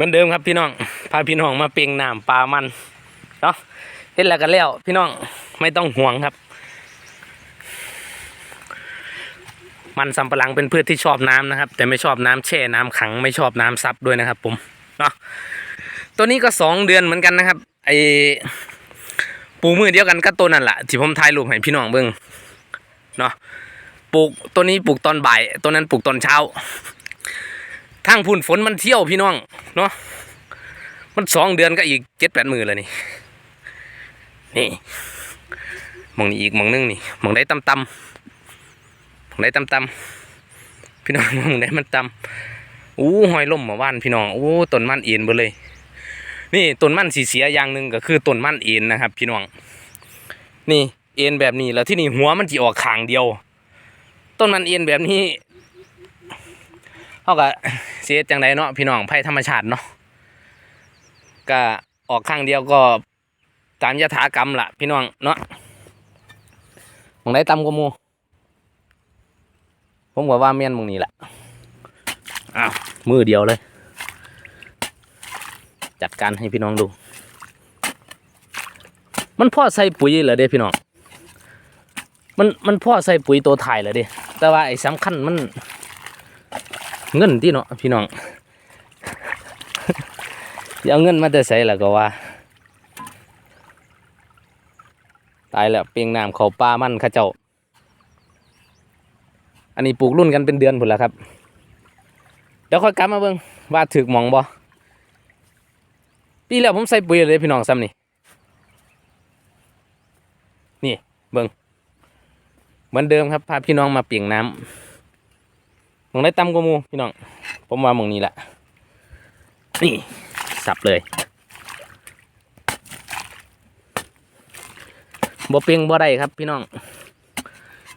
มือนเดิมครับพี่น้องพาพี่น้องมาเปียงน้ำปลามันเนาะเห็นแล้วกันแล้ว พี่น้องไม่ต้องห่วงครับ มันสำปะหลังเป็นพืชที่ชอบน้ำนะครับ แต่ไม่ชอบน้ำแช่น้ำขังไม่ชอบน้ำซับด้วยนะครับ ผมเนาะตัวนี้ก็สองเดือนเหมือนกันนะครับไอปูมือเดียวกันก็ตัวนั่นแหละที่ผมถ่ายรูปให้พี่น้องเบิ่งเนาะปลูกตัวนี้ปลูกตอนบ่ายตัวนั้นปลูกตอนเช้า ทางพุ่นฝนมันเที่ยวพี่น้องเนาะมันสองเดือนก็อีกเจ็ดแปดมือแล้วนี่ นี่มองนี้อีกมองนึงนี่มองได้ตำตำมองได้ตำตำพี่น้องมองได้มันตำอู้หอยล่มหมาว่านพี่น้องอู้ต้นมันเอ็นเบดเลย นี่ต้นมันสีเสียอย่างหนึ่งก็คือต้นมันเอ็นนะครับ พี่น้อง นี่เอ็นแบบนี้แล้วที่นี่หัวมันจะออกขางเดียว ต้นมันเอ็นแบบนี้ เขาก็เสียจังไดเนาะพี่น้องภัยธรรมชาติเนาะก็ออกข้างเดียวก็ตามยถากรรมล่ะพี่น้องเนาะมองได้ตำกว่าหมูผมก็ว่าเมียนมองนี้แหละอ้าวมือเดียวเลย จัดการให้พี่น้องดู มันพ่อใส่ปุ๋ยเหรอเด้พี่น้อง มันมันพ่อใส่ปุ๋ยตัวถ่ายเหรอเด้แต่ว่าไอ้สำคัญมัน เงินที่เนาะพี่น้องอย่าเอาเงินมาแต่ใส่ละก็ว่า ตายแล้วเปียงน้ำเขาปลามันข้าเจ้า อันนี้ปลูกรุ่นกันเป็นเดือนผุนแล้วครับ เดี๋ยวค่อยกลับมาเบิ่งว่าถึกมองบ่ปีแล้วผมใส่ปุ๋ยเลยพี่น้องซ้ำนี่นี่เบิ่งเหมือนเดิมครับพาพี่น้องมาเปียงน้ำ มองได้ต่ำกว่ามูพี่น้อง ผมว่ามองนี้แหละ นี่ สับเลยบ่เปียงบ่ได้ครับพี่น้อง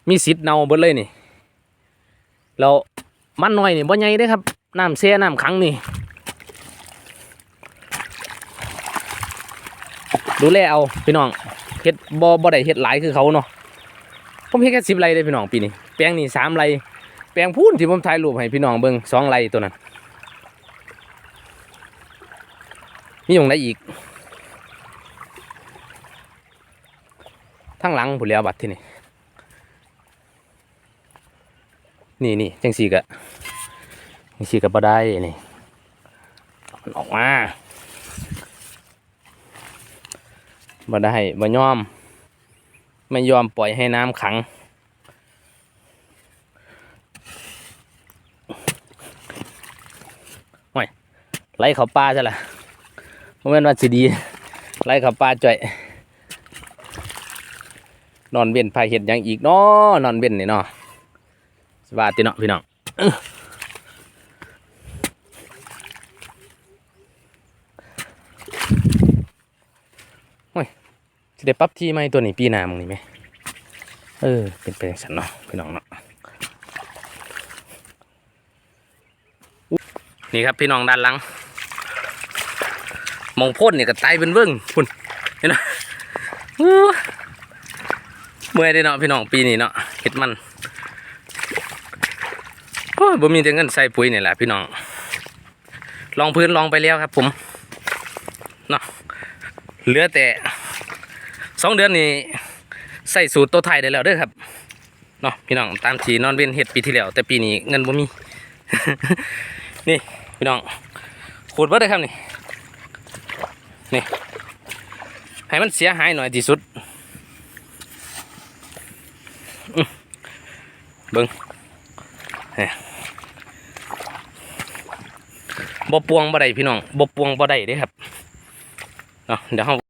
มีสิทธิ์เน่าเบิดเลยนี่แล้วมันหน้อยนี่บ่ใหญ่เด้ครับ น้ำเสียน้ำขังนี่ ดูแลเอาพี่น้องเฮ็ดบ่บ่ได้เฮ็ดหลายคือเขาเนาะ ผมเฮ็ดแค่สิบไร่เด้พี่น้องปีนี้ แปลงนี่สามไร แปลงพูนที่ผมถ่ายรูปให้พี่น้องเบิ่งสองไรตัวนั้นมีอย่างไรอีก ทั้งหลังผุนแล้วบัดที่นี่ นี่นี่จังสีกะจังสีกะบ่ได้นี่มันออกมาบ่ได้บ่ยอม ไม่ยอมปล่อยให้น้ำขัง ไล่เขาป่าใช่ละเพราะแม่นว่าสิดี ไล่เขาป่าจ่อย นอนเว้นพายเห็ดยังอีกเนาะนอนเว้นนี่เนาะสบายติเนาะพี่น้องอื้อโอ้ยสิได้ปรับที่ไหมตัวนี้ปีน้ามึงนี่ไหมเออ เป็นไปอย่างฉันเนาะพี่น้องเนาะนี่ครับพี่น้องด้านหลัง มองพ่นเนี่ยก็ไตเป็นเบิ้งคุณเห็นไหมอู้เมื่อยได้เนาะพี่น้องปีนี้เนาะเห็ดมันโอ้ยบ่มีแต่เงินใส่ปุ๋ยนี่แหละพี่น้อง ลองพื้นลองไปแล้วครับ ผมเนาะเหลือแต่สองเดือนนี้ใส่สูตรตัวไทยได้แล้วเด้อครับเนาะพี่น้องตามทีนอนเว้นเห็ดปีที่แล้ว แต่ปีนี้เงินบ่มี นี่พี่น้องขูดเบิดเลยครับนี่ นี่ให้มันเสียหายหน่อยที่สุดเบิ้งบ่ปวงบ่ได้พี่น้องบ่ปวงบ่ได้เด้ครับเนาะเดี๋ยวเรา